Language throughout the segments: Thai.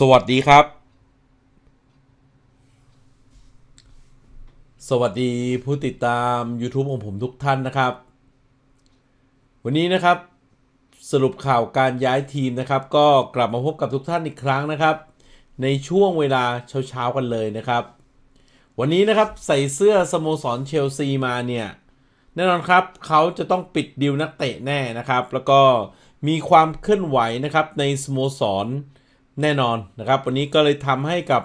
สวัสดีครับ สวัสดีผู้ติดตาม YouTube ของผมทุกท่านนะครับ วันนี้นะครับสรุปข่าวการย้ายทีมนะครับ ก็กลับมาพบกับทุกท่านอีกครั้งนะครับ ในช่วงเวลาเช้าๆกันเลยนะครับ วันนี้นะครับใส่เสื้อสโมสรเชลซีมาเนี่ยแน่นอนครับเขาจะต้องปิดดิวนักเตะแน่นะครับ แล้วก็มีความเคลื่อนไหวนะครับในสโมสร แน่นอนนะครับ วันนี้ก็เลยทำให้กับ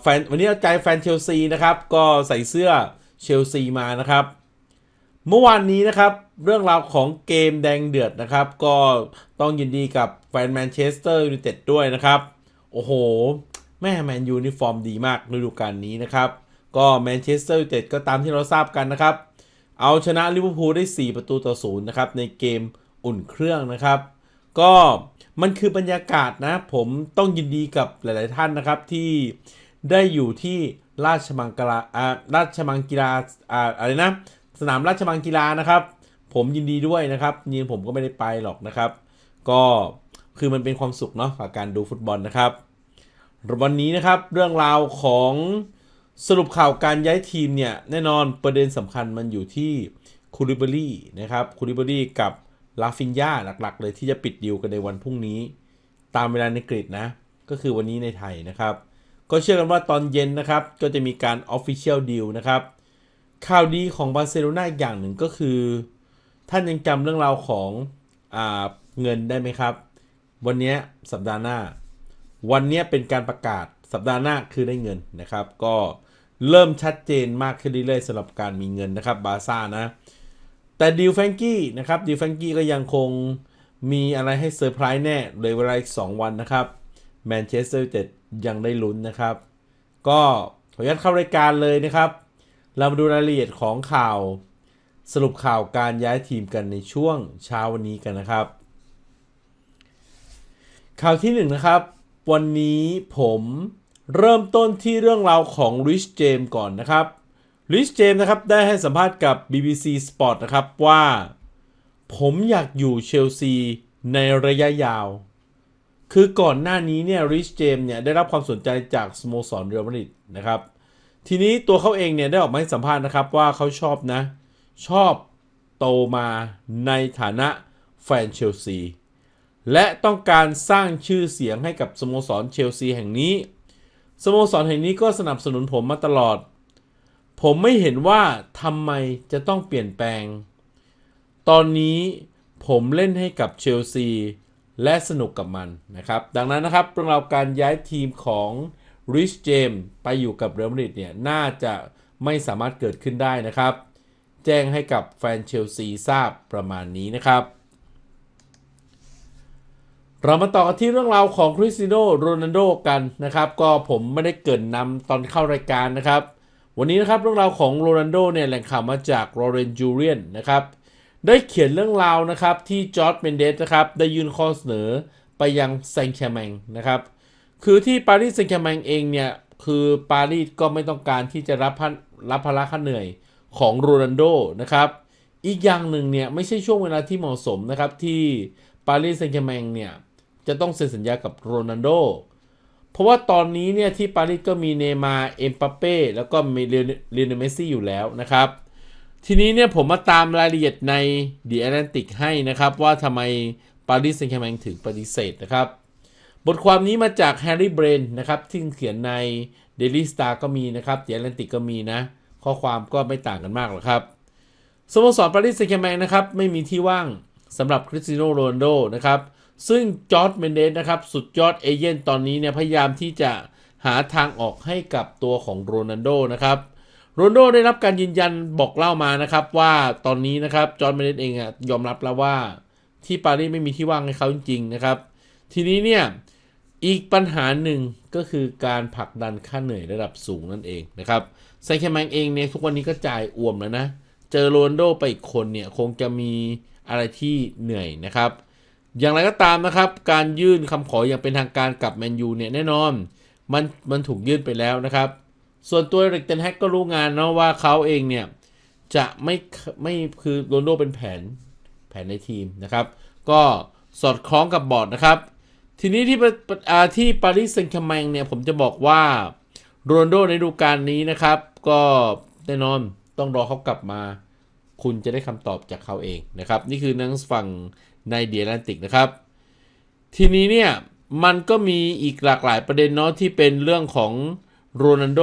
แฟนวันนี้เอาใจแฟนเชลซีนะครับ ก็ใส่เสื้อเชลซีมานะครับ เมื่อวานนี้นะครับ เรื่องราวของเกมแดงเดือดนะครับ ก็ต้องยินดีกับแฟนแมนเชสเตอร์ยูไนเต็ดด้วยนะครับ โอ้โห แม่แมนยูนี่ฟอร์มดีมากฤดูกาลนี้นะครับ ก็แมนเชสเตอร์ยูไนเต็ดก็ตามที่เราทราบกันนะครับ เอาชนะลิเวอร์พูลได้ 4 ประตูต่อศูนย์นะครับในเกมอุ่นเครื่องนะครับ ก็มันคือบรรยากาศนะ ผมต้องยินดีกับหลาย ๆ ท่านนะครับที่ได้อยู่ที่ราชมังกลาอ่าราชมังกีฬาอ่าอะไรนะ สนามราชมังกีฬานะครับ ผมยินดีด้วยนะครับยิงผมก็ไม่ได้ไปหรอกนะครับ ก็คือมันเป็นความสุขเนาะกับการดูฟุตบอลนะครับ วันนี้นะครับเรื่องราวของสรุปข่าวการย้ายทีมเนี่ย แน่นอนประเด็นสำคัญมันอยู่ที่คูริเบารีนะครับคูริเบารีกับ ลาฟินยาหลักๆ เลยที่จะปิดดีลกันในวันพรุ่งนี้ ตามเวลาในกรีกนะก็คือวันนี้ในไทยนะครับ ก็เชื่อกันว่าตอนเย็นนะครับ ก็จะมีการ Official Deal นะครับ ข่าวดีของบาร์เซโลนาอีกอย่างหนึ่งก็คือ ท่านยังจำเรื่องราวของอเงินได้ไหมครับ วันนี้สัปดาห์หน้า วันนี้เป็นการประกาศสัปดาห์หน้าคือได้เงินนะครับ ก็เริ่มชัดเจนมากขึ้นเรื่อยๆสำหรับการมีเงินนะครับบาร์ซ่านะ แต่ดิวแฟงกี้นะครับดิวแฟงกี้ก็ยังคงมีอะไรให้เซอร์ไพรส์แน่เลยเวลาอีก 2 วันนะครับแมนเชสเตอร์ยูไนเต็ดยังได้ลุ้นนะครับ ก็ขออนุญาตเข้ารายการเลยนะครับ เรามาดูรายละเอียดของข่าว สรุปข่าวการย้ายทีมกันในช่วงเช้าวันนี้กันนะครับ ข่าวที่หนึ่งนะครับ วันนี้ผมเริ่มต้นที่เรื่องราวของริชเจมก่อนนะครับ ริชเจมนะครับได้ให้สัมภาษณ์กับ BBC Sport นะครับว่า ผมอยากอยู่เชลซีในระยะยาว คือก่อนหน้านี้เนี่ยริชเจมเนี่ยได้รับความสนใจจากสโมสรเรอัลมาดริดนะครับ ทีนี้ตัวเขาเองเนี่ยได้ออกมาให้สัมภาษณ์นะครับว่าเขาชอบนะ ชอบโตมาในฐานะแฟนเชลซีและต้องการสร้างชื่อเสียงให้กับสโมสรเชลซีแห่งนี้ สโมสรแห่งนี้ก็สนับสนุนผมมาตลอด ผมไม่เห็นว่าทำไมจะต้องเปลี่ยนแปลง ตอนนี้ผมเล่นให้กับเชลซีและสนุกกับมันนะครับ ดังนั้นนะครับเรื่องราวการย้ายทีมของริชเจมไปอยู่กับเรอัลมาดริดเนี่ยน่าจะไม่สามารถเกิดขึ้นได้นะครับ แจ้งให้กับแฟนเชลซีทราบประมาณนี้นะครับ เรามาต่อกันที่เรื่องราวของคริสติโนโรนัลโดกันนะครับ ก็ผมไม่ได้เกินนำตอนเข้ารายการนะครับ วันนี้นะครับเรื่องราวของโรนัลโดเนี่ยแหล่งข่าวมาจากโรเรนจูเรียนนะครับได้เขียนเรื่องราวนะครับที่จอร์ดเมนเดสนะครับได้ยื่นข้อเสนอไปยังแซงแชร์แมงนะครับคือที่ปารีสแซงแชแมงเองเนี่ยคือปารีสก็ไม่ต้องการที่จะรับพันรับภาระค่าเหนื่อยของโรนัลโดนะครับอีกอย่างหนึ่งเนี่ยไม่ใช่ช่วงเวลาที่เหมาะสมนะครับที่ปารีสแซงต์แชร์แมงเนี่ยจะต้องเซ็นสัญญากับโรนัลโด เพราะว่าตอนนี้เนี่ยที่ปารีสก็มีเนย์มาร์เอ็มบัปเป้แล้วก็มีเลียนเมสซี่อยู่แล้วนะครับ ทีนี้เนี่ยผมมาตามรายละเอียดใน The Atlantic ให้นะครับ ว่าทำไมปารีสแซงต์แชร์แมงถึงปฏิเสธนะครับ บทความนี้มาจากแฮร์รี่เบรนนะครับที่เขียนใน Daily Star ก็มีนะครับ The Atlantic ก็มีนะ ข้อความก็ไม่ต่างกันมากหรอกครับสโมสรปารีสแซงต์แชร์แมงนะครับไม่มีที่ว่างสำหรับคริสติโนโรนโดนะครับ ซึ่งจอร์ดเมนเดสนะครับ สุดยอดเอเย่นตอนนี้เนี่ยพยายามที่จะหาทางออกให้กับตัวของโรนัลโดนะครับโรนลโดได้รับการยืนยันบอกเล่ามานะครับ ว่าตอนนี้นะครับจอร์นเมเนสเองอะยอมรับแล้วว่าที่ปารีสไม่มีที่ว่างให้เขาจริงๆนะครับ ทีนี้เนี่ยอีกปัญหาหนึ่งก็คือการผลักดันค่าเหนื่อยระดับสูงนั่นเองนะครับไซแคมแมงเองเนี่ยทุกวันนี้ก็จ่ายอ่วมแล้วนะ เจอโรนลโดไปอีกคนเนี่ยคงจะมีอะไรที่เหนื่อยนะครับ อย่างไรก็ตามนะครับ การยื่นคำขออย่างเป็นทางการกับแมนยูเนี่ยแน่นอน มันมันถูกยื่นไปแล้วนะครับ ส่วนตัวเรกเตนแฮกก็รู้งานนะว่าเขาเองเนี่ย จะไม่ไม่คือโรนโดเป็นแผนแผนในทีมนะครับ ก็สอดคล้องกับบอร์ดนะครับ ทีนี้ที่ปปอ่าที่ปารีสแซงต์แชร์แมงเนี่ยผมจะบอกว่าโรนโดในฤดูกาลนี้นะครับ ก็แน่นอนต้องรอเขากลับมา คุณจะได้คำตอบจากเขาเองนะครับ นี่คือนังฝั่ง ในเดียแลนติกนะครับ ทีนี้เนี่ยมันก็มีอีกหลากหลายประเด็นเนาะที่เป็นเรื่องของโรนัลโด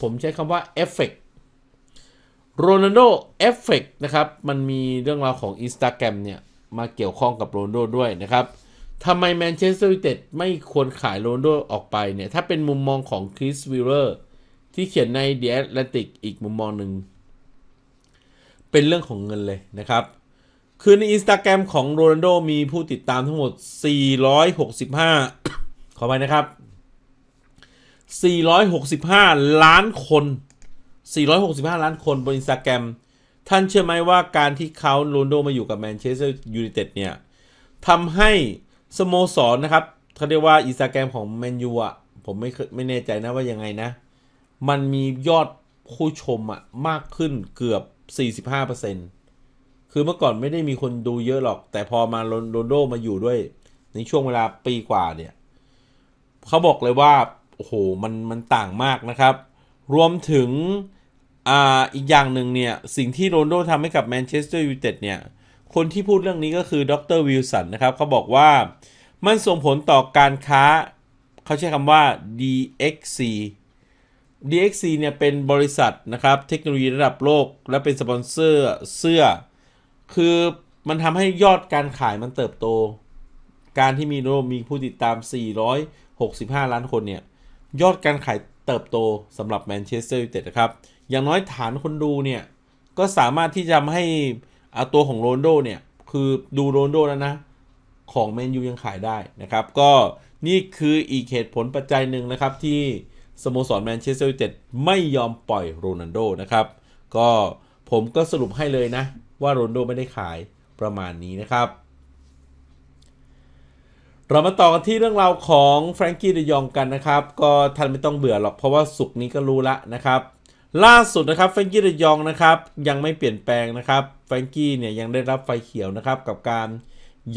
ผมใช้คำว่าเอฟเฟกโรนัลโดเอฟเฟกนะครับ มันมีเรื่องราวของ Instagram เนี่ยมาเกี่ยวข้องกับโรนัลโดด้วยนะครับทำไมแมนเชสเตอร์ยูไนเต็ดไม่ควรขายโรนัลโดออกไปเนี่ย ถ้าเป็นมุมมองของคริสวิลเลอร์ที่เขียนใน The Atlantic อีกมุมมองหนึ่ง เป็นเรื่องของเงินเลยนะครับ คือใน Instagram ของโรนัลโดมีผู้ติดตามทั้งหมด 465 ขอไปนะครับ 465 ล้านคน 465 ล้านคนบน Instagram ท่านเชื่อไหมว่าการที่เขาโรนลโดมาอยู่กับแมนเชสเตอร์ยูไนเต็ดเนี่ยทำให้สโมสรนนะครับเขาเรียกว่าอินสตาแกรมของแมนยูอะผมไม่ไม่แน่ใจนะว่ายังไงนะ มันมียอดผู้ชมอะมากขึ้นเกือบ 45% คือเมื่อก่อนไม่ได้มีคนดูเยอะหรอก แต่พอมาโรนโดมาอยู่ด้วย ในช่วงเวลาปีกว่าเนี่ยเขาบอกเลยว่า โอ้โห มันมันต่างมากนะครับ รวมถึงอ่าอีกอย่างหนึ่งเนี่ย สิ่งที่โรนโดทำให้กับแมนเชสเตอร์ยูไนเต็ดเนี่ย คนที่พูดเรื่องนี้ก็คือดรวิลสันนะครับเขาบอกว่ามันส่งผลต่อการค้า เขาใช้คำว่า DXC DXC เนี่ยเป็นบริษัทนะครับ เทคโนโลยีระดับโลก และเป็นสปอนเซอร์เสื้อ คือมันทำให้ยอดการขายมันเติบโต การที่มีโลมีผู้ติดตาม 465 ล้านคนเนี่ย ยอดการขายเติบโตสำหรับแมนเชสเตอร์ยูไนเต็ดนะครับ อย่างน้อยฐานคนดูเนี่ย ก็สามารถที่จะทำให้อาตัวของโรนโดเนี่ย คือดูโรนโดแล้วนะ ของแมนยูยังขายได้นะครับ ก็นี่คืออีกเหตุผลปัจจัยหนึ่งนะครับ ที่สโมสรแมนเชสเตอร์ยูไนเต็ดไม่ยอมปล่อยโรนัลโดนะครับ ก็ผมก็สรุปให้เลยนะ ว่าโรนโดไม่ได้ขายประมาณนี้นะครับ เรามาต่อกันที่เรื่องราวของแฟรงกี้เดยองกันนะครับ ก็ท่านไม่ต้องเบื่อหรอกเพราะว่าสุกนี้ก็รู้ละนะครับ ล่าสุดนะครับแฟรงกี้เดยองนะครับยังไม่เปลี่ยนแปลงนะครับแฟรงกี้เนี่ยยังได้รับไฟเขียวนะครับกับการ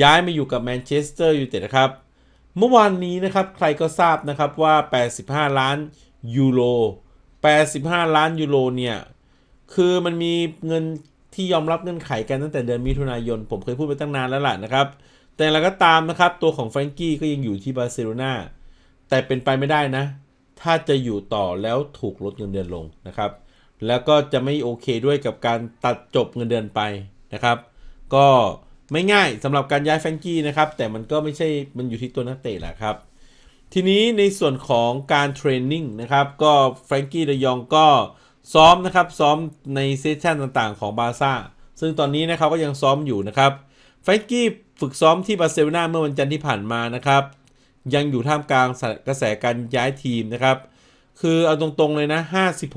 ย้ายมาอยู่กับแมนเชสเตอร์ยูไนเต็ดนะครับเมื่อวานนี้นะครับใครก็ทราบนะครับว่า 85 ล้านยูโร 85 ล้านยูโรเนี่ย คือมันมีเงิน ที่ยอมรับเงื่อนไขกันตั้งแต่เดือนมิถุนายน ผมเคยพูดไปตั้งนานแล้วล่ะนะครับ แต่เราก็ตามนะครับตัวของแฟรงกี้ก็ยังอยู่ที่บาร์เซโลนาแต่เป็นไปไม่ได้นะ ถ้าจะอยู่ต่อแล้วถูกลดเงินเดือนลงนะครับ แล้วก็จะไม่โอเคด้วยกับการตัดจบเงินเดือนไปนะครับ ก็ไม่ง่ายสำหรับการย้ายแฟรงกี้นะครับ แต่มันก็ไม่ใช่มันอยู่ที่ตัวนักเตะแหละครับ ทีนี้ในส่วนของการเทรนนิ่งนะครับ ก็แฟรงกี้เดยองก็ ซ้อมนะครับซ้อมในเซสชันต่างๆ ของบาซ่าซึ่งตอนนี้นะครับก็ยังซ้อมอยู่นะครับแฟรกี้ฝึกซ้อมที่บาร์เซโลนาเมื่อวันจันทร์ที่ผ่านมานะครับ ยังอยู่ท่ามกลางกระแสการย้ายทีมนะครับ คือเอาตรงๆเลยนะ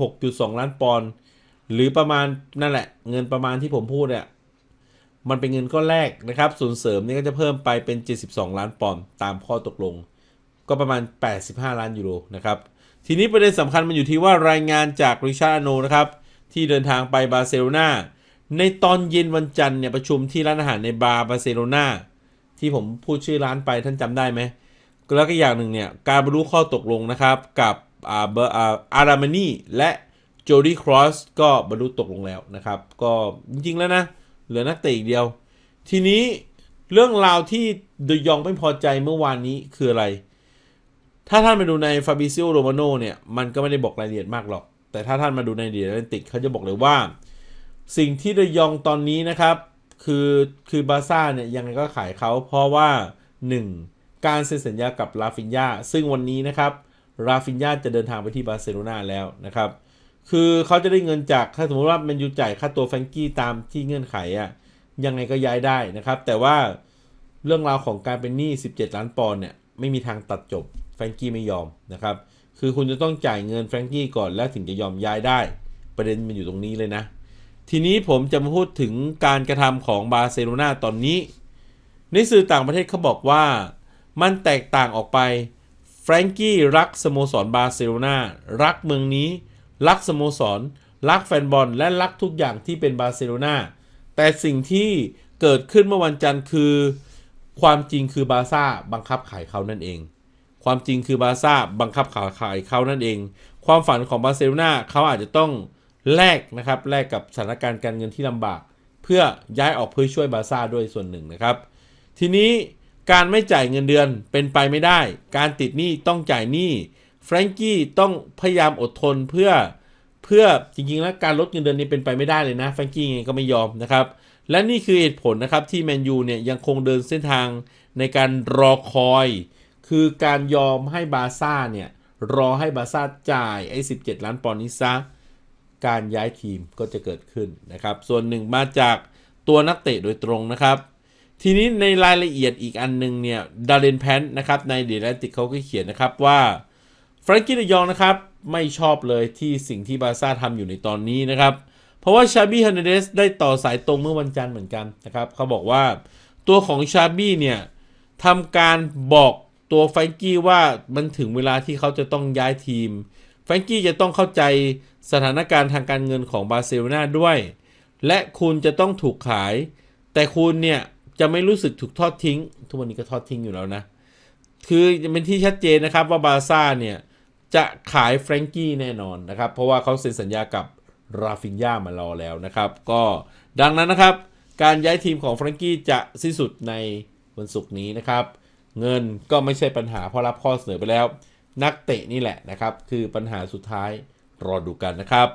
56.2 ล้านปอนด์หรือประมาณนั่นแหละ เงินประมาณที่ผมพูดเนี่ยมันเป็นเงินก้อนแรกนะครับ ส่วนเสริมนี่ก็จะเพิ่มไปเป็น 72 ล้านปอนด์ตามข้อตกลง ก็ประมาณ 85 ล้านยูโรนะครับ ทีนี้ประเด็นสำคัญมันอยู่ที่ว่ารายงานจากริชาร์ดโนนะครับ ที่เดินทางไปบาร์เซโลนาในตอนเย็นวันจันทร์เนี่ยประชุมที่ร้านอาหารในบาร์บาร์เซโลนาที่ผมพูดชื่อร้านไปท่านจำได้ไหมแล้วก็อย่างหนึ่งเนี่ยการบรรลุข้อตกลงนะครับ กับอาเบอร์อารามานีและโจดี้ครอสก็บรรลุตกลงแล้วนะครับ ก็จริงๆแล้วนะ เหลือนักเตะอีกเดียว ทีนี้เรื่องราวที่เดยองไม่พอใจเมื่อวานนี้คืออะไร ถ้าท่านมาดูในฟาบิซิโอโรมาโนเนี่ยมันก็ไม่ได้บอกรายละเอียดมากหรอก แต่ถ้าท่านมาดูในเดียร์นติกเขาจะบอกเลยว่า สิ่งที่เดยองตอนนี้นะครับ คือคือบาซ่าเนี่ยยังไงก็ขายเขาเพราะว่า 1. การเซ็นสัญญากับลาฟินยาซึ่งวันนี้นะครับราฟินยาจะเดินทางไปที่บาร์เซโลนาแล้วนะครับ คือเขาจะได้เงินจากถ้าสมมติว่าแมนยูจ่ายค่าตัวแฟรงกี้ตามที่เงื่อนไขอะ่ะยังไงก็ย้ายได้นะครับ แต่ว่าเรื่องราวของการเป็นหนี้ 17 ล้านปอนด์เนี่ยไม่มีทางตัดจบ แฟรงกี้ไม่ยอมนะครับ คือคุณจะต้องจ่ายเงินแฟรงกี้ก่อนแล้วถึงจะยอมย้ายได้ ประเด็นมันอยู่ตรงนี้เลยนะ ทีนี้ผมจะมาพูดถึงการกระทำของบาร์เซโลนาตอนนี้ ในสื่อต่างประเทศเขาบอกว่ามันแตกต่างออกไปแฟรงกี้รักสโมสรบาร์เซโลนารักเมืองนี้ รักสโมสร รักแฟนบอล และรักทุกอย่างที่เป็นบาร์เซโลนาแต่สิ่งที่เกิดขึ้นเมื่อวันจันทร์คือ ความจริงคือบาร์ซ่าบังคับขายเขานั่นเอง ความจริงคือบาซ่าบังคับขายขายเขานั่นเอง ความฝันของบาร์เซโลนาเขาอาจจะต้องแลกนะครับแลกกับสถานการณ์การเงินที่ลำบาก เพื่อย้ายออกเพื่อช่วยบาซ่าด้วยส่วนหนึ่งนะครับ ทีนี้การไม่จ่ายเงินเดือนเป็นไปไม่ได้ การติดหนี้ต้องจ่ายหนี้แฟรงกี้ต้องพยายามอดทนเพื่อเพื่อจริงๆแล้วการลดเงินเดือนนี้เป็นไปไม่ได้เลยนะแฟรงกี้ไงก็ไม่ยอมนะครับ และนี่คือเหตุผลนะครับที่แมนยูเนี่ยยังคงเดินเส้นทางในการรอคอย คือการยอมให้บาร์ซ่าเนี่ย รอให้บาร์ซ่าจ่ายไอ้17 ล้านปอนด์นี้ซะการย้ายทีมก็จะเกิดขึ้นนะครับ ส่วนหนึ่งมาจากตัวนักเตะโดยตรงนะครับ ทีนี้ในรายละเอียดอีกอันหนึงเนี่ยดาร์เรนแพนนะครับในเดลติกเขาก็เขียนนะครับว่าฟรงกี้เดยองนะครับไม่ชอบเลยที่สิ่งที่บาร์ซ่าทำอยู่ในตอนนี้นะครับ เพราะว่าชาบี้เฮร์นันเดสได้ต่อสายตรงเมื่อวันจันทร์เหมือนกันนะครับเขาบอกว่าตัวของชาบี้เนี่ยทำการบอก ตัวแฟรงกี้ว่ามันถึงเวลาที่เขาจะต้องย้ายทีม แฟรงกี้จะต้องเข้าใจสถานการณ์ทางการเงินของบาร์เซโลนาด้วย และคุณจะต้องถูกขาย แต่คุณเนี่ยจะไม่รู้สึกถูกทอดทิ้ง ทุกวันนี้ก็ทอดทิ้งอยู่แล้วนะ คือเป็นที่ชัดเจนนะครับว่าบาร์ซ่าเนี่ยจะขายแฟรงกี้แน่นอนนะครับ เพราะว่าเขาเซ็นสัญญากับราฟินญามารอแล้วนะครับ ก็ดังนั้นนะครับ การย้ายทีมของแฟรงกี้จะสิ้นสุดในวันศุกร์นี้นะครับ เงินก็ไม่ใช่ปัญหาเพราะรับข้อเสนอไปแล้ว นักเตะนี่แหละนะครับ คือปัญหาสุดท้ายรอดูกันนะครับ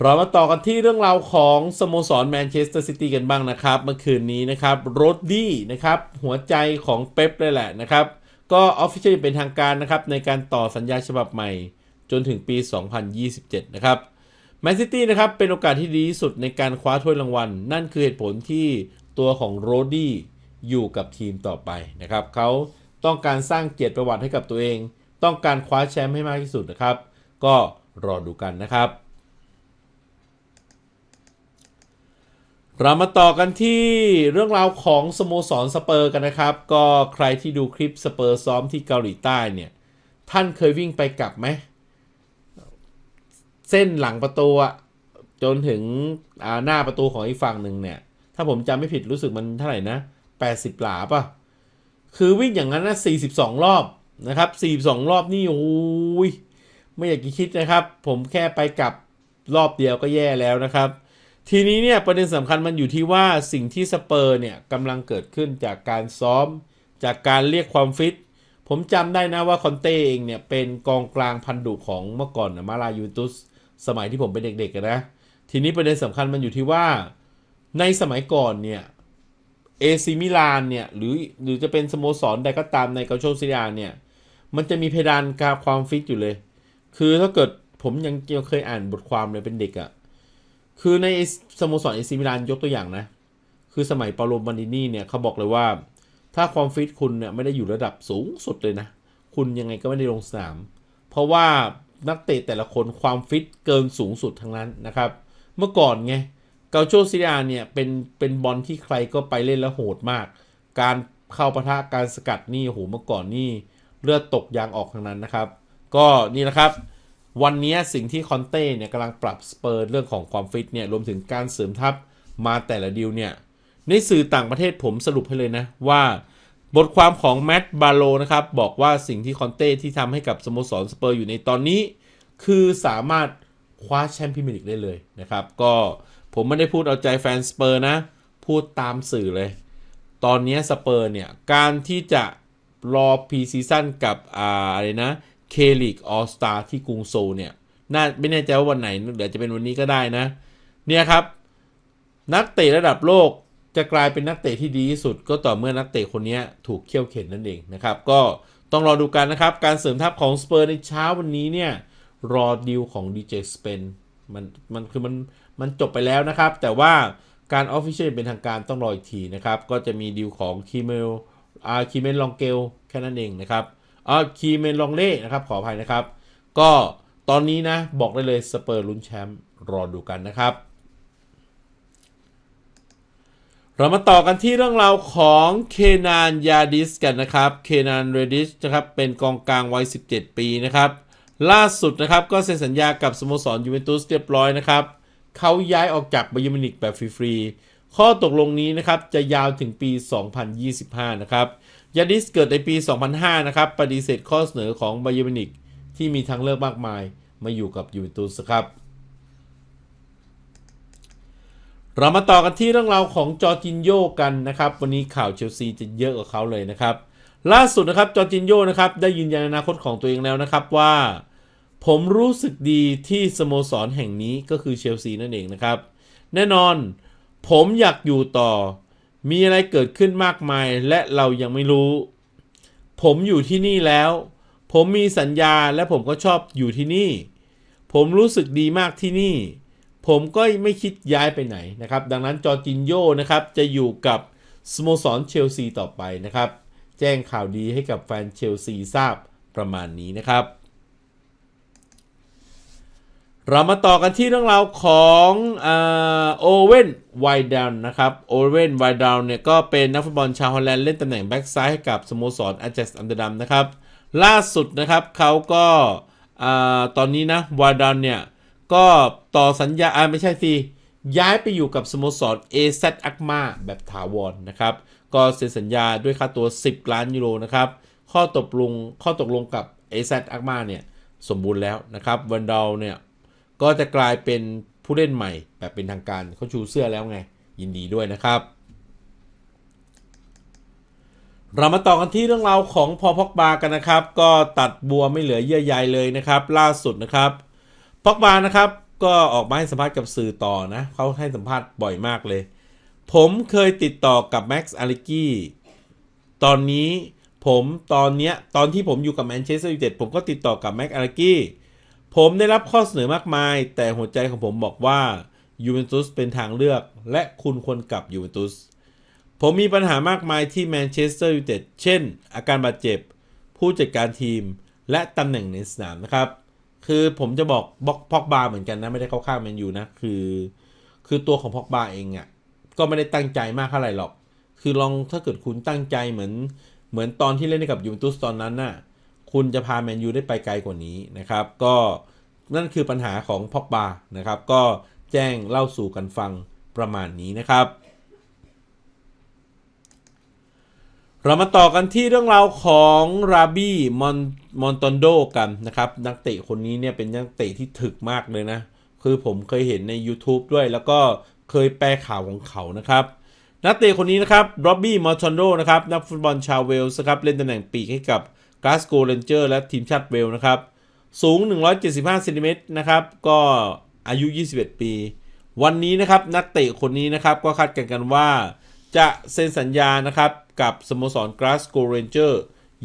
เรามาต่อกันที่เรื่องราวของสโมสรแมนเชสเตอร์ซิตี้กันบ้างนะครับ เมื่อคืนนี้นะครับโรดดี้นะครับหัวใจของเป๊ปเลยแหละนะครับ ก็ออฟฟิเชียลเป็นทางการนะครับ ในการต่อสัญญาฉบับใหม่ จนถึงปี 2027 นะครับแมนซิตี้นะครับเป็นโอกาสที่ดีที่สุดในการคว้าถ้วยรางวัล นั่นคือเหตุผลที่ ตัวของโรดี้อยู่กับทีมต่อไปนะครับ เขาต้องการสร้างเกียรติประวัติให้กับตัวเอง ต้องการคว้าแชมป์ให้มากที่สุดนะครับ ก็รอดูกันนะครับ เรามาต่อกันที่เรื่องราวของสโมสรสเปอร์กันนะครับ ก็ใครที่ดูคลิปสเปอร์ซ้อมที่เกาหลีใต้เนี่ย ท่านเคยวิ่งไปกลับไหม เส้นหลังประตูจนถึงหน้าประตูของอีกฝั่งหนึ่งเนี่ย ถ้าผมจำไม่ผิดรู้สึกมันเท่าไหร่นะ 80 หลาป่ะ คือวิ่งอย่างนั้นนะ 42 รอบนะครับ 42 รอบนี่โอ้ยไม่อยากจะคิดนะครับ ผมแค่ไปกลับรอบเดียวก็แย่แล้วนะครับ ทีนี้เนี่ยประเด็นสำคัญมันอยู่ที่ว่าสิ่งที่สเปอร์เนี่ยกำลังเกิดขึ้นจากการซ้อม จากการเรียกความฟิต ผมจำได้นะว่าคอนเต้เองเนี่ยเป็นกองกลางพันดุของเมื่อก่อนนะมาลายูนตุสสมัยที่ผมเป็นเด็กๆอะนะ ทีนี้ประเด็นสำคัญมันอยู่ที่ว่า ในสมัยก่อนเนี่ยเอซิมิลานเนี่ยหรือหรือจะเป็นสโมสรใดก็ตามในเกาโชซิเลียเนี่ย มันจะมีเพดานการความฟิตอยู่เลย คือถ้าเกิดผมยังยังเคยอ่านบทความเลยเป็นเด็กอะ่ะคือในสโมสรเอซิมิลานยกตัวอย่างนะ คือสมัยเปาโลบันดินีเนี่ยเขาบอกเลยว่า ถ้าความฟิตคุณเนี่ยไม่ได้อยู่ระดับสูงสุดเลยนะ คุณยังไงก็ไม่ได้ลงสนาม เพราะว่านักเตะแต่ละคนความฟิตเกินสูงสุดทั้งนั้นนะครับ เมื่อก่อนไง เกาโชซิเลียเนี่ยเป็นเป็นบอลที่ใครก็ไปเล่นแล้วโหดมาก การเข้าปะทะการสกัดนี่โหเมื่อก่อนนี่เลือดตกยางออกทั้งนั้นนะครับ ก็นี่นะครับ วันนี้สิ่งที่คอนเต้เนี่ยกำลังปรับสเปอร์เรื่องของความฟิตเนี่ยรวมถึงการเสริมทัพมาแต่ละดีลเนี่ยในสื่อต่างประเทศผมสรุปให้เลยนะว่าบทความของแมตต์บาโลนะครับ บอกว่าสิ่งที่คอนเต้ที่ทำให้กับสโมสรสเปอร์อยู่ในตอนนี้ คือสามารถคว้าแชมป์พรีเมียร์ลีกได้เลยนะครับ ก็ ผมไม่ได้พูดเอาใจแฟนสเปอร์นะ พูดตามสื่อเลย ตอนนี้สเปอร์เนี่ย การที่จะรอพรีซีซั่นกับอ่าอะไรนะเคลิกออสตาที่กรุงโซลเนี่ยน่าไม่แน่ใจว่าวันไหนเดี๋ยวจะเป็นวันนี้ก็ได้นะ เนี่ยครับ นักเตะระดับโลกจะกลายเป็นนักเตะที่ดีที่สุด ก็ต่อเมื่อนักเตะคนนี้ถูกเขี่ยวเข็นนั่นเองนะครับ ก็ต้องรอดูกันนะครับ การเสริมทัพของสเปอร์ในเช้าวันนี้เนี่ย รอดีลของ DJ Spen มันมันคือมัน มันจบไปแล้วนะครับ แต่ว่าการออฟฟิเชียลเป็นทางการต้องรออีกทีนะครับ ก็จะมีดีลของคีเมลอ่าคีเมนลองเกลแค่นั้นเองนะครับอ่าคีเมนลองเล่นะครับขออภัยนะครับ ก็ตอนนี้นะบอกได้เลยสเปอร์ลุ้นแชมป์รอดูกันนะครับ เรามาต่อกันที่เรื่องราวของเคนานยาดิสกันนะครับเคนานเรดิชนะครับเป็นกองกลางวัย 17 ปีนะครับ ล่าสุดนะครับก็เซ็นสัญญากับสโมสรยูเวนตุสเรียบร้อยนะครับ เขาย้ายออกจากบาเยร์มิวนิกแบบฟรีๆ ข้อตกลงนี้นะครับจะยาวถึงปี 2025 นะครับยาดิสเกิดในปี 2005 นะครับปฏิเสธข้อเสนอของบาเยอร์มินิกที่มีทางเลือกมากมายมาอยู่กับยูเวนตุสครับเรามาต่อกันที่เรื่องราวของจอร์จินโยกันนะครับ วันนี้ข่าวเชลซีจะเยอะกว่าเขาเลยนะครับ ล่าสุดนะครับจอร์จินโยนะครับได้ยืนยันอนาคตของตัวเองแล้วนะครับว่า ผมรู้สึกดีที่สโมสรแห่งนี้ก็คือเชลซีนั่นเองนะครับ แน่นอนผมอยากอยู่ต่อ มีอะไรเกิดขึ้นมากมายและเรายังไม่รู้ ผมอยู่ที่นี่แล้ว ผมมีสัญญาและผมก็ชอบอยู่ที่นี่ ผมรู้สึกดีมากที่นี่ ผมก็ไม่คิดย้ายไปไหนนะครับ ดังนั้นจอร์จินโยนะครับจะอยู่กับสโมสรเชลซีต่อไปนะครับ แจ้งข่าวดีให้กับแฟนเชลซีทราบประมาณนี้นะครับ เรามาต่อกันที่เรื่องราวของโอเว่นไวดาวนะครับ โอเว่นไวดาวเนี่ยก็เป็นนักฟุตบอลชาวฮอลแลนด์เล่นตำแหน่งแบ็กซ้ายให้กับสโมสรอาจ็กซ์อัมเตอร์ดัมนะครับ ล่าสุดนะครับเขาก็ตอนนี้นะไวดาวเนี่ย ก็ต่อสัญญาไม่ใช่สิย้ายไปอยู่กับสโมสร AZ อักมาแบบถาวรนนะครับ ก็เซ็นสัญญาด้วยค่าตัว 10 ล้านยูโรนะครับ ข้อตกลงข้อตกลงกับ AZ อักมาเนี่ยสมบูรณ์แล้วนะครับวันดอลเนี่ย ก็จะกลายเป็นผู้เล่นใหม่แบบเป็นทางการเขาชูเสื้อแล้วไง ยินดีด้วยนะครับ เรามาต่อกันที่เรื่องราวของพอพอกบากันนะครับ ก็ตัดบัวไม่เหลือเยื่อใยเลยนะครับ ล่าสุดนะครับพอกบานะครับก็ออกมาให้สัมภาษณ์กับสื่อต่อนะเขาให้สัมภาษณ์บ่อยมากเลย ผมเคยติดต่อกับแม็กซ์อาริกี้ตอนนี้ผมตอนเนี้ยตอนที่ผมอยู่กับแมนเชสเตอร์ยูไนเต็ดผมก็ติดต่อกับแม็กซ์อาริกี้ ผมได้รับข้อเสนอมากมาย แต่หัวใจของผมบอกว่ายูเวนตุสเป็นทางเลือก และคุณควรกลับยูเวนตุสผมมีปัญหามากมายที่แมนเชสเตอร์ยูไนเต็ดเช่น อาการบาดเจ็บ ผู้จัดการทีม และตำแหน่งในสนามนะครับ คือผมจะบอกบ็อกพอกบาเหมือนกันนะ ไม่ได้เข้าข้างแมนยูนะ คือ คือตัวของพอกบาเองอะ่ะก็ไม่ได้ตั้งใจมากเท่าไหร่หรอก คือลองถ้าเกิดคุณตั้งใจเหมือน เหมือนตอนที่เล่นกับยูเวนตุสตอนนั้นน่ะ คุณจะพาแมนยูได้ไปไกลกว่านี้นะครับ ก็ นั่นคือปัญหาของพอกบานะครับ ก็แจ้งเล่าสู่กันฟังประมาณนี้นะครับ เรามาต่อกันที่เรื่องราวของราบี้มอนมอนตอนโดกันนะครับ นักเตะคนนี้เนี่ยเป็นนักเตะที่ถึกมากเลยนะ คือผมเคยเห็นใน YouTube ด้วย แล้วก็เคยแปลข่าวของเขานะครับนักเตะคนนี้นะครับโรบบี้ มอนตอนโดนะครับ นักฟุตบอลชาวเวลส์ครับ เล่นตำแหน่งปีกให้กับกาสโกเรนเจอร์และทีมชาติเวลส์นะครับ สูง 175เซนติเมตรนะครับ ก็อายุ 21 ปี วันนี้นะครับนักเตะคนนี้นะครับ ก็คาดการณ์กันว่า จะเซ็นสัญญานะครับกับสโมสร Glasgow Ranger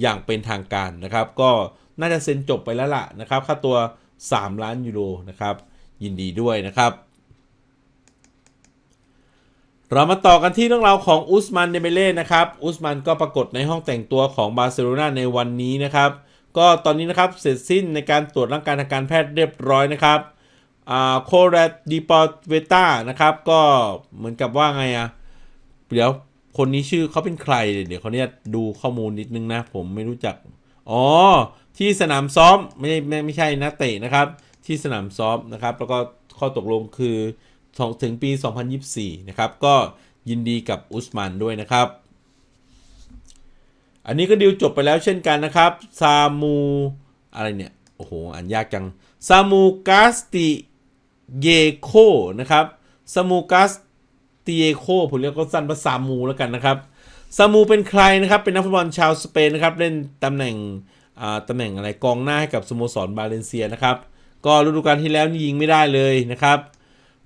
อย่างเป็นทางการนะครับ ก็น่าจะเซ็นจบไปแล้วล่ะนะครับ ค่าตัว 3 ล้านยูโรนะครับ ยินดีด้วยนะครับ เรามาต่อกันที่เรื่องราวของอุสมันเดเบเล่นะครับ อุสมันก็ปรากฏในห้องแต่งตัวของบาร์เซโลนาในวันนี้นะครับ ก็ตอนนี้นะครับเสร็จสิ้นในการตรวจร่างกายทางการแพทย์เรียบร้อยนะครับอ่าโคเรตดิปอเวต้านะครับ ก็เหมือนกับว่าไงอะเดี๋ยวคนนี้ชื่อเขาเป็นใคร เดี๋ยวเขาเนี่ยดูข้อมูลนิดนึงนะ ผมไม่รู้จัก อ๋อ ที่สนามซ้อมไม่ไม่ไม่ใช่นะเตะนะครับ ที่สนามซ้อมนะครับ แล้วก็ข้อตกลงคือถึงปี 2024 นะครับ ก็ยินดีกับอุสมันด้วยนะครับ อันนี้ก็ดิวจบไปแล้วเช่นกันนะครับ ซามูอะไรเนี่ย โอ้โห อ่านยากจัง ซามูกาสติเยโคนะครับซามูกาสติเยโคผมเรียกก็สั้นว่าซามูแล้วกันนะครับ ซามูเป็นใครนะครับ เป็นนักฟุตบอลชาวสเปนนะครับ เล่นตำแหน่งอ่าตำแหน่งอะไรกองหน้าให้กับสโมสรบาเลนเซียนะครับ ก็ฤดูกาลที่แล้วนี่ยิงไม่ได้เลยนะครับ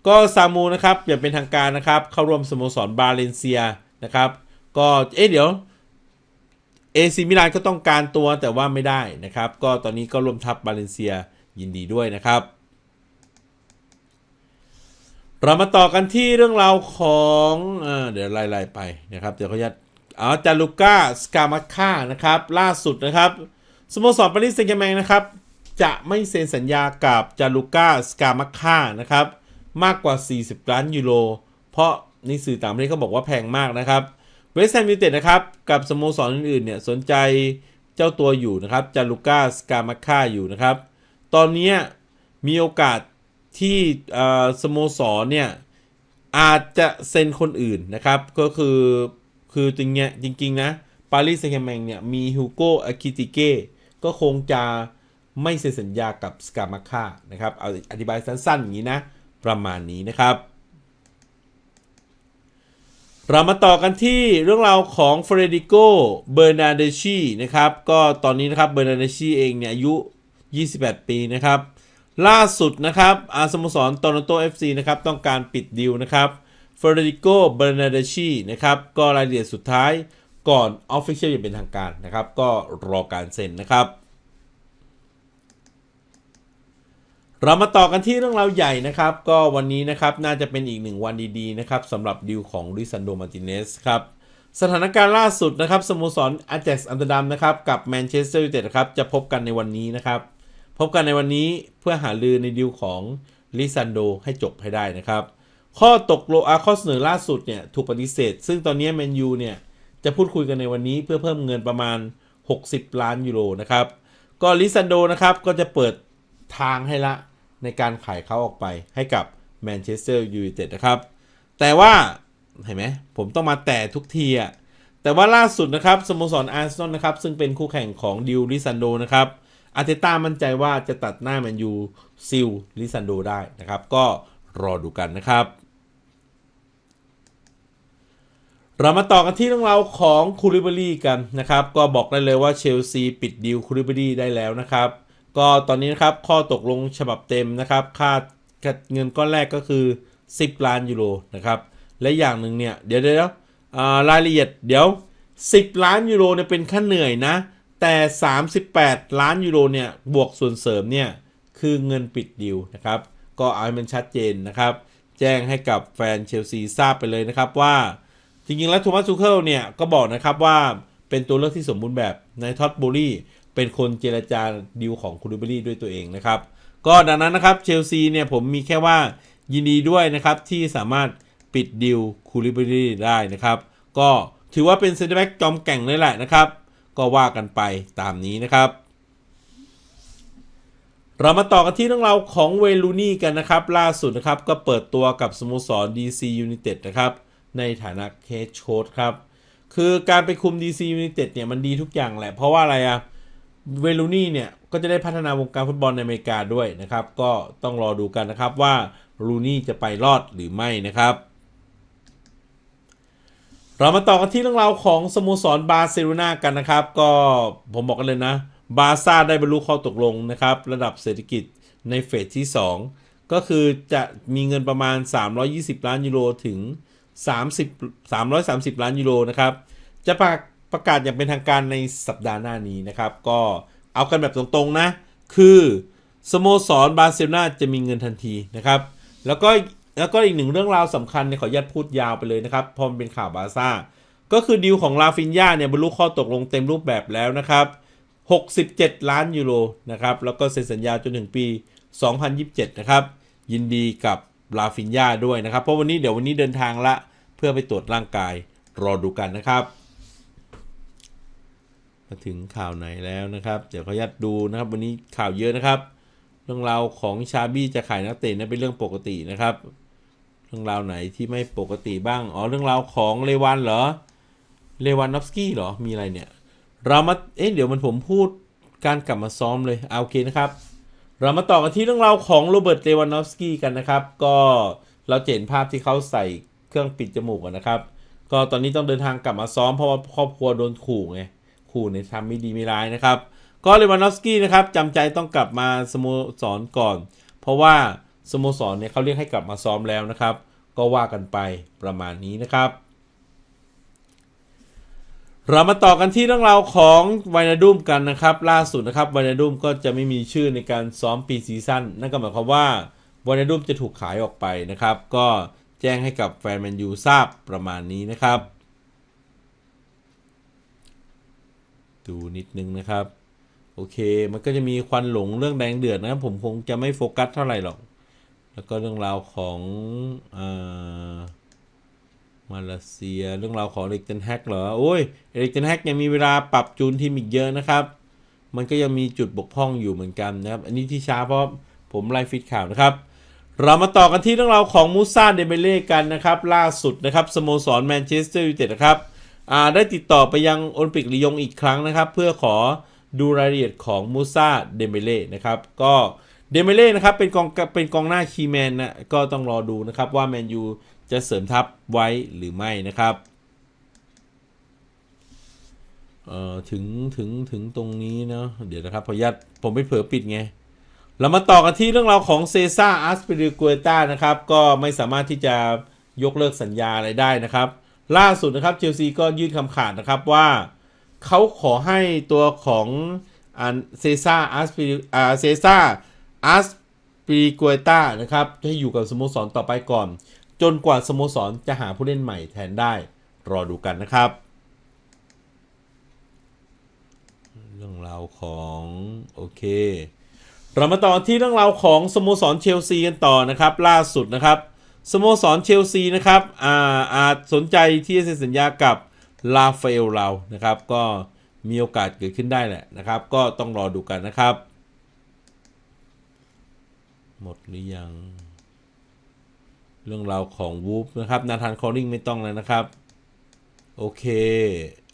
ก็ซามูนะครับอย่างเป็นทางการนะครับ เข้าร่วมสโมสรบาเลนเซียนะครับ ก็เอ๊ะเดี๋ยว ซิมิลานก็ต้องการตัวแต่ว่าไม่ได้นะครับ ก็ตอนนี้ก็ร่วมทัพบาเลนเซียยินดีด้วยนะครับ เรามาต่อกันที่เรื่องราวของเอเดี๋ยวไล่ๆไปนะครับ เดี๋ยวเขาจะเอจารุก้าสกามาค่านะครับ ล่าสุดนะครับสโมสรปารีสแซงต์แชร์แมงนะครับ จะไม่เซ็นสัญญากับจารุก้าสกามาค่านะครับ มากกว่า 40 ล้านยูโรเพราะในสื่อต่างประเทศเขาบอกว่าแพงมากนะครับ วสต์แฮมยูเต็ดนะครับ กับสโมสรอื่นๆเนี่ยสนใจเจ้าตัวอยู่นะครับจารุก้าสกามาค่าอยู่นะครับ ตอนนี้มีโอกาสที่สโมสรเนี่ยอาจจะเซ็นคนอื่นนะครับ ก็คือคือจริงเนี้ยจริง ๆ นะปารีสแซงต์แชร์แมงเนี่ยมีฮูโกอากิติเก้ก็คงจะไม่เซ็นสัญญากับสกามาค่านะครับ เอาอธิบายสั้นๆ อย่างนี้นะ ประมาณนี้นะครับ เรามาต่อกันที่เรื่องราวของเฟรดิโก เบอร์นาเดชีนะครับ ก็ตอนนี้นะครับเบอร์นาเดชีเองเนี่ยอายุ 28 ปีนะครับ ล่าสุดนะครับอาสโมสรโตโรโต FC นะครับต้องการปิดดีลนะครับเฟรดิโก เบอร์นาเดชีนะครับ ก็รายละเอียดสุดท้ายก่อนออฟฟิเชียลอย่างเป็นทางการนะครับ ก็รอการเซ็นนะครับ เรามาต่อกันที่เรื่องราวใหญ่นะครับ ก็วันนี้นะครับน่าจะเป็นอีกหนึ่งวันดีๆนะครับสำหรับดิวของลิซันโดมาร์ติเนสครับสถานการณ์ล่าสุดนะครับสโมสรอา j จ็กซ์อัมสเตอร์ดัมนะครับกับแมนเชสเตอร์ยูไนเต็ดครับจะพบกันในวันนี้นะครับ พบกันในวันนี้เพื่อหาลือในดิวของลิซันโดให้จบให้ได้นะครับ ข้อตกลงอาข้อเสนอล่าสุดเนี่ยถูกปฏิเสธ ซึ่งตอนนี้แมนยูเนี่ยจะพูดคุยกันในวันนี้เพื่อเพิ่มเงินประมาณ 60 ล้านยูโรนะครับก็ลิซันโดนะครับก็จะเปิดทางให้ละ ในการขายเขาออกไปให้กับแมนเชสเตอร์ยูไนเต็ดนะครับ แต่ว่า เห็นไหมผมต้องมาแต่ทุกทีอะแต่ว่าล่าสุดนะครับสโมสรอาร์เซนอลนะครับ ซึ่งเป็นคู่แข่งของดิวลิซันโดนะครับอาร์เตต้ามั่นใจว่าจะตัดหน้าแมนยูซิลลิซันโดได้นะครับ ก็รอดูกันนะครับ เรามาต่อกันที่เรื่องราวของคูริบารีกันนะครับ ก็บอกได้เลยว่าเชลซีปิดดีลคูริบารีได้แล้วนะครับ ก็ตอนนี้นะครับข้อตกลงฉบับเต็มนะครับ ค่าเงินก้อนแรกก็คือ 10 ล้านยูโรนะครับ และอย่างหนึ่งเนี่ย เดี๋ยวเดี๋ยวรายละเอียดเดี๋ยว 10 ล้านยูโรเนี่ยเป็นค่าเหนื่อยนะ แต่ 38 ล้านยูโรเนี่ยบวกส่วนเสริมเนี่ยคือเงินปิดดีลนะครับ ก็เอาให้มันชัดเจนนะครับ แจ้งให้กับแฟนเชลซีทราบไปเลยนะครับว่า จริงๆแล้วโทมัสซูเคิลเนี่ยก็บอกนะครับว่าเป็นตัวเลือกที่สมบูรณ์แบบในท็อตบูรี่ เป็นคนเจรจาดีลของคูริบารีด้วยตัวเองนะครับ ก็ดังนั้นนะครับเชลซีเนี่ยผมมีแค่ว่ายินดีด้วยนะครับที่สามารถปิดดีลคูริบารีได้นะครับ ก็ถือว่าเป็นเซนเตอร์แบ็กจอมแก่งเลยแหละนะครับ ก็ว่ากันไปตามนี้นะครับ เรามาต่อกันที่เรื่องราวของเวลูนี่กันนะครับ ล่าสุดนะครับก็เปิดตัวกับสโมสร DC United นะครับ ในฐานะเคสโชดครับ คือการไปคุม DC United เนี่ยมันดีทุกอย่างแหละ เพราะว่าอะไรอะ เวลูนี่เนี่ย ก็จะได้พัฒนาวงการฟุตบอลในอเมริกาด้วยนะครับ ก็ต้องรอดูกันนะครับว่าลูนี่จะไปรอดหรือไม่นะครับ เรามาต่อกันที่เรื่องราวของสโมสรบาร์เซโลนากันนะครับ ก็ผมบอกกันเลยนะ บาร์ซ่าได้บรรลุข้อตกลงนะครับ ระดับเศรษฐกิจในเฟสที่ 2 ก็คือจะมีเงินประมาณ 320 ล้านยูโรถึง 30 330 ล้านยูโรนะครับ จะประ ประกาศอย่างเป็นทางการในสัปดาห์หน้านี้นะครับ ก็เอากันแบบตรงๆนะ คือสโมสรบาร์เซโลนาจะมีเงินทันทีนะครับ แล้วก็แล้วก็อีกหนึ่งเรื่องราวสำคัญเนี่ยขออนุญาตพูดยาวไปเลยนะครับพอมันเป็นข่าวบาร์ซ่า ก็คือดีลของลาฟินยาเนี่ยบรรลุข้อตกลงเต็มรูปแบบแล้วนะครับ 67 ล้านยูโรนะครับ แล้วก็เซ็นสัญญาจนถึงปี 2027 นะครับ ยินดีกับลาฟินยาด้วยนะครับ เพราะวันนี้เดี๋ยววันนี้เดินทางละ เพื่อไปตรวจร่างกายรอดูกันนะครับ มาถึงข่าวไหนแล้วนะครับ เดี๋ยวขออนุญาตดูนะครับ วันนี้ข่าวเยอะนะครับ เรื่องราวของชาบี้จะขายนักเตะนั้นเป็นเรื่องปกตินะครับ เรื่องราวไหนที่ไม่ปกติบ้าง อ๋อ เรื่องราวของเลวันเหรอ เลวานนอฟสกี้เหรอ มีอะไรเนี่ย เรามา เอ๊ะ เดี๋ยวมันผมพูดการกลับมาซ้อมเลย เอาโอเคนะครับ เรามาต่อกันที่เรื่องราวของโรเบิร์ตเลวานนอฟสกี้กันนะครับ ก็เราเห็นภาพที่เขาใส่เครื่องปิดจมูกนะครับ ก็ตอนนี้ต้องเดินทางกลับมาซ้อมเพราะว่าครอบครัวโดนขู่ไง ขู่ในทำไม่ดีไม่ร้ายนะครับ ก็เลวานอฟสกี้นะครับจำใจต้องกลับมาสโมสรก่อน เพราะว่าสโมสรเนี่ยเขาเรียกให้กลับมาซ้อมแล้วนะครับ ก็ว่ากันไปประมาณนี้นะครับเรามาต่อกันที่เรื่องราวของไวนาดุมกันนะครับ ล่าสุดนะครับไวนาดุมก็จะไม่มีชื่อในการซ้อมปีซีซั่นนั่นก็หมายความว่าไวนาดุมจะถูกขายออกไปนะครับ ก็แจ้งให้กับแฟนแมนยูทราบประมาณนี้นะครับ ดูนิดนึงนะครับ โอเค มันก็จะมีควันหลงเรื่องแดงเดือดนะครับ ผมคงจะไม่โฟกัสเท่าไหร่หรอก แล้วก็เรื่องราวของอามาเลเซีย เรื่องราวของเอริกเทนแฮกเหรอ โอ้ยเอริกเทนแฮกยังมีเวลาปรับจูนทีมอีกเยอะนะครับ มันก็ยังมีจุดบกพร่องอยู่เหมือนกันนะครับ อันนี้ที่ช้าเพราะผมไล่ฟิตข่าวนะครับเรามาต่อกันที่เรื่องราวของมูซาเดเบเล่กันนะครับ ล่าสุดนะครับสโมสรแมนเชสเตอร์ยูไนเต็ดนะครับ ได้ติดต่อไปยังโอลิมปิกลียงอีกครั้งนะครับ เพื่อขอดูรายละเอียดของมูซาเดเบเล่นะครับก็เดเบเล่นะครับเป็นกองเป็นกองหน้าคีแมนนะก็ต้องรอดูนะครับว่าแมนยูจะเสริมทัพไว้หรือไม่นะครับเอ่อถึงถึงถึงตรงนี้เนาะเดี๋ยวนะครับพอยัดผมไม่เผลอปิดไง เรามาต่อกันที่เรื่องราวของเซซ่าอาสปิริกุเอตานะครับ ก็ไม่สามารถที่จะยกเลิกสัญญาอะไรได้นะครับ ล่าสุดนะครับเชลซีก็ยื่นคำขาดนะครับว่าเขาขอให้ตัวของอันเซซ่าอาสปิอาเซซ่าอาสปิกุเอตานะครับให้อยู่กับสโมสรต่อไปก่อน จนกว่าสโมสรจะหาผู้เล่นใหม่แทนได้ รอดูกันนะครับ เรื่องราวของโอเคเรามาต่อที่เรื่องราวของสโมสรเชลซีกันต่อนะครับ ล่าสุดนะครับ สโมสรเชลซีนะครับอ่าอาจสนใจที่จะเซ็นสัญญากับลาฟาเอลเรานะครับ ก็มีโอกาสเกิดขึ้นได้แหละนะครับ ก็ต้องรอดูกันนะครับ หมดหรือยัง เรื่องราวของวูฟนะครับ นาธานคอลลิงไม่ต้องแล้วนะครับ โอเค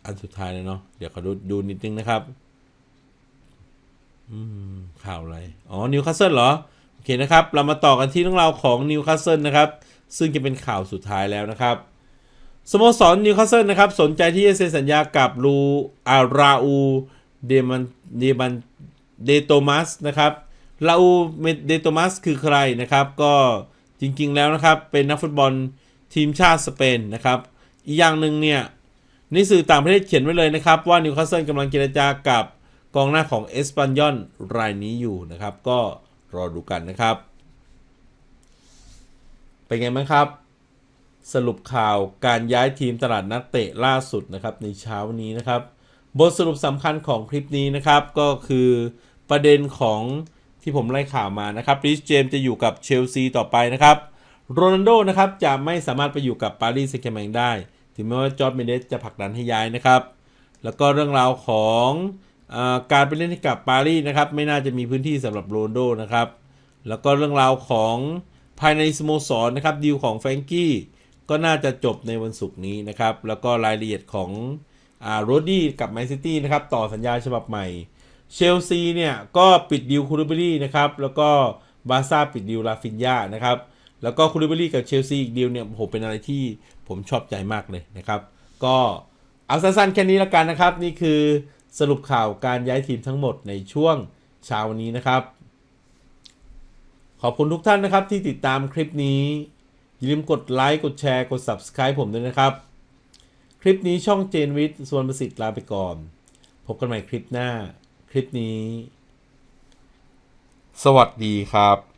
อันสุดท้ายเลยเนาะเดี๋ยวขอดูดูนิดนึงนะครับข่าวอะไร อ๋อนิวคาสเซิลเหรอ อเคนะครับ เรามาต่อกันที่เรื่องราวของนิวคาสเซิลนะครับ ซึ่งจะเป็นข่าวสุดท้ายแล้วนะครับ สโมสรนิวคาสเซิลนะครับ สนใจที่จะเซ็นสัญญากับลูอาราอูเดมันเดมันเดโตมัสนะครับราอูเดโตมัสคือใครนะครับ ก็จริงๆแล้วนะครับ เป็นนักฟุตบอลทีมชาติสเปนนะครับ อีกอย่างหนึ่งเนี่ยในสื่อต่างประเทศเขียนไว้เลยนะครับ ว่านิวคาสเซิลกำลังเจรจากับกองหน้าของเอสปันยอนรายนี้อยู่นะครับ ก็ รอดูกันนะครับ เป็นไงบ้างครับ สรุปข่าวการย้ายทีมตลาดนักเตะล่าสุดนะครับในเช้านี้นะครับ บทสรุปสำคัญของคลิปนี้นะครับ ก็คือประเด็นของที่ผมไล่ข่าวมานะครับริชเจมจะอยู่กับเชลซีต่อไปนะครับโรนัลโดนะครับจะไม่สามารถไปอยู่กับปารีสแซงต์แชร์แมงได้ ถึงแม้ว่าจอร์ดเมเดสจะผลักดันให้ย้ายนะครับ แล้วก็เรื่องราวของ การไปเล่นให้กับปารีสนะครับ ไม่น่าจะมีพื้นที่สำหรับโรนโดนะครับ แล้วก็เรื่องราวของภายในสโมสรนะครับดีลของแฟรงกี้ก็น่าจะจบในวันศุกร์นี้นะครับ แล้วก็รายละเอียดของโรดี้กับแมนซิตี้นะครับ ต่อสัญญาฉบับใหม่ เชลซีเนี่ยก็ปิดดีลคูรูเบอรี่นะครับ แล้วก็บาร์ซ่าปิดดีลลาฟินยานะครับ แล้วก็คูรูเบอรี่กับเชลซีอีกดีลเนี่ยโอ้โหเป็นอะไรที่ผมชอบใจมากเลยนะครับ ก็เอาสั้นๆแค่นี้ละกันนะครับ นี่คือ สรุปข่าวการย้ายทีมทั้งหมดในช่วงเช้าวันนี้นะครับ ขอบคุณทุกท่านนะครับที่ติดตามคลิปนี้ อย่าลืมกดไลค์กดแชร์กด Subscribe ผมด้วยนะครับ คลิปนี้ช่องเจนวิทย์ส่วนประสิทธิ์ลาไปก่อน พบกันใหม่คลิปหน้า คลิปนี้ สวัสดีครับ